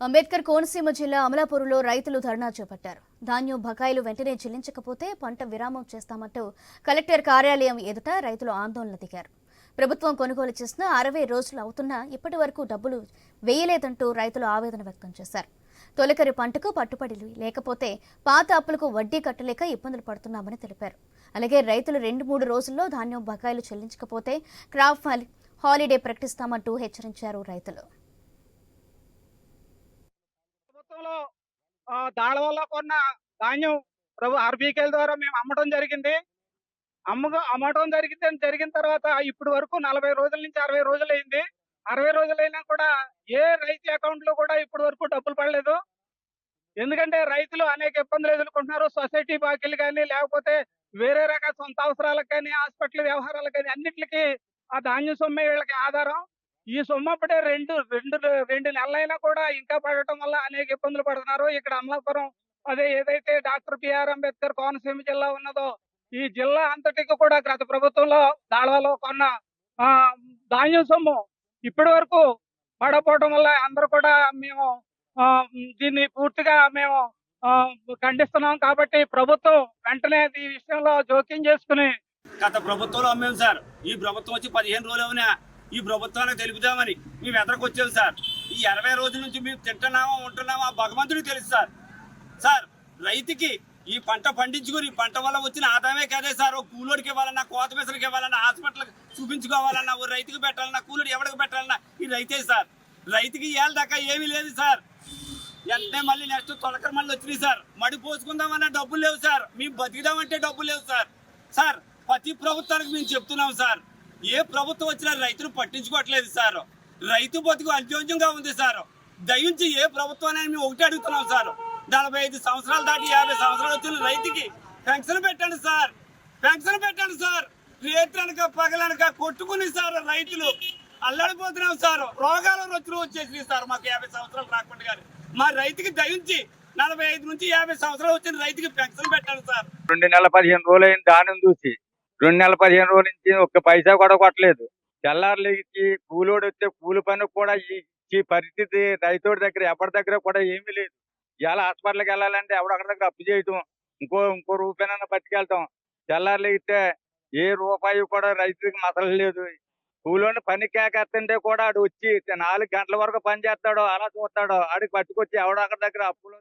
అంబేద్కర్ కోనసీమ జిల్లా అమలాపూర్లో రైతులు ధర్నా చేపట్టారు. ధాన్యం బకాయిలు వెంటనే చెల్లించకపోతే పంట విరామం చేస్తామంటూ కలెక్టర్ కార్యాలయం ఎదుట రైతులు ఆందోళన దిగారు. ప్రభుత్వం కొనుగోలు చేసిన అరవై రోజులు అవుతున్నా ఇప్పటి వరకు డబ్బులు వేయలేదంటూ రైతులు ఆవేదన వ్యక్తం చేశారు. తొలకరి పంటకు పట్టుబడి లేకపోతే పాత అప్పులకు వడ్డీ కట్టలేక ఇబ్బందులు పడుతున్నామని తెలిపారు. అలాగే రైతులు రెండు మూడు రోజుల్లో ధాన్యం బకాయిలు చెల్లించకపోతే క్రాప్ హాలి- హాలిడే ప్రకటిస్తామంటూ హెచ్చరించారు రైతులు. ప్రభుత్వంలో దాడవల్లో వల్ల కొన్న ధాన్యం ప్రభు ఆర్బీకేల ద్వారా మేము అమ్మటం జరిగింది. అమ్మగా అమ్మడం జరిగింది జరిగిన తర్వాత ఇప్పటి వరకు నలభై రోజుల నుంచి అరవై రోజులు అయింది. అరవై రోజులైనా కూడా ఏ రైతు అకౌంట్లో కూడా ఇప్పటి వరకు డబ్బులు పడలేదు. ఎందుకంటే రైతులు అనేక ఇబ్బందులు ఎదుర్కొంటున్నారు. సొసైటీ బాకీలు కానీ లేకపోతే వేరే రకాల సొంత అవసరాలకు కానీ హాస్పిటల్ వ్యవహారాలకు కానీ అన్నిటికీ ఆ ధాన్యం సొమ్మే వీళ్ళకి ఆధారం. ఈ సొమ్ము అప్పుడే రెండు రెండు రెండు నెలలైనా కూడా ఇంకా పడటం వల్ల అనేక ఇబ్బందులు పడుతున్నారు. ఇక్కడ అమలాపురం అదే ఏదైతే డాక్టర్ బిఆర్ అంబేద్కర్ కోనసీమ జిల్లా ఉన్నదో ఈ జిల్లా అంతటికి కూడా గత ప్రభుత్వంలో దాడలో కొన్న ఆ, ధాన్యం సొమ్ము ఇప్పటి వరకు పడపోవడం వల్ల అందరూ కూడా మేము దీన్ని పూర్తిగా మేము ఆ, ఖండిస్తున్నాం. కాబట్టి ప్రభుత్వం వెంటనే ఈ విషయంలో జోక్యం చేసుకుని గత ప్రభుత్వంలో అమ్మాం సార్? ఈ ప్రభుత్వం వచ్చి పదిహేను రోజులు ఈ ప్రభుత్వానికి తెలుపుదామని మేము ఎదరకొచ్చాం సార్. ఈ ఇరవై రోజుల నుంచి మేము తింటున్నామా ఉంటున్నామా భగవంతుడికి తెలుసు సార్. సార్ రైతుకి ఈ పంట పండించుకుని ఈ పంట వల్ల వచ్చిన ఆదాయమే కదే సార్. ఓ కూలోడికి ఇవ్వాలన్నా కోత మెసరికి ఇవ్వాలన్నా హాస్పిటల్కి చూపించుకోవాలన్నా ఓ రైతుకి పెట్టాలన్నా కూలోడు ఎవరికి పెట్టాలన్నా ఈ రైతే సార్. రైతుకి ఏళ్ళ దాకా ఏమీ లేదు సార్. వెంటనే మళ్ళీ నెక్స్ట్ తొలకర మళ్ళీ వచ్చినాయి సార్. మడి పోసుకుందామన్నా డబ్బులు లేవు సార్. మేము బతికిదామంటే డబ్బులు లేవు సార్. సార్ ప్రతి ప్రభుత్వానికి మేము చెప్తున్నాం సార్. ఏ ప్రభుత్వం వచ్చినా రైతులు పట్టించుకోవట్లేదు సార్. రైతు బతుకు అన్యోన్యంగా ఉంది సార్. దయించి ఏ ప్రభుత్వాన్ని మేము ఒకటి అడుగుతున్నాం సార్. నలభై ఐదు సంవత్సరాలు దాటి యాభై సంవత్సరాలు వచ్చిన రైతుకి పెన్షన్ పెట్టండి సార్. పెన్షన్ పెట్టండి సార్. రేట్లనక పగలనక కొట్టుకుని సార్ రైతులు. అల్లాడిపోతున్నాం సార్. రోగాల రొచ్చులు వచ్చేసినాయి సార్ మాకు యాభై సంవత్సరాలు రాకుండా గారు మా రైతుకి దయించి నలభై ఐదు నుంచి యాభై సంవత్సరాలు వచ్చిన రైతుకి పెన్షన్ పెట్టండి సార్. రెండు నెలల పదిహేను రోజులు దానం చూసి. రెండు నెలల పదిహేను రోజుల నుంచి ఒక్క పైసా కూడా కొట్టలేదు. తెల్లారులు ఇచ్చి కూలోడు వచ్చే కూలి పని కూడా ఇచ్చి పరిస్థితి రైతుడి దగ్గర ఎవరి దగ్గర కూడా ఏమీ లేదు. ఇవాళ హాస్పిటల్కి వెళ్ళాలంటే ఎవడొక్కడి దగ్గర అప్పు చేయటం ఇంకో ఇంకో రూపాయనన్నా పట్టుకెళ్తాం. తెల్లారులు ఇస్తే ఏ రూపాయి కూడా రైతుకి మసలు లేదు. కూలోని పని కేకేస్తుంటే కూడా ఆడు వచ్చి నాలుగు గంటల వరకు పని చేస్తాడో అలా చూస్తాడో ఆడికి పట్టుకొచ్చి ఎవడొకరి దగ్గర అప్పులు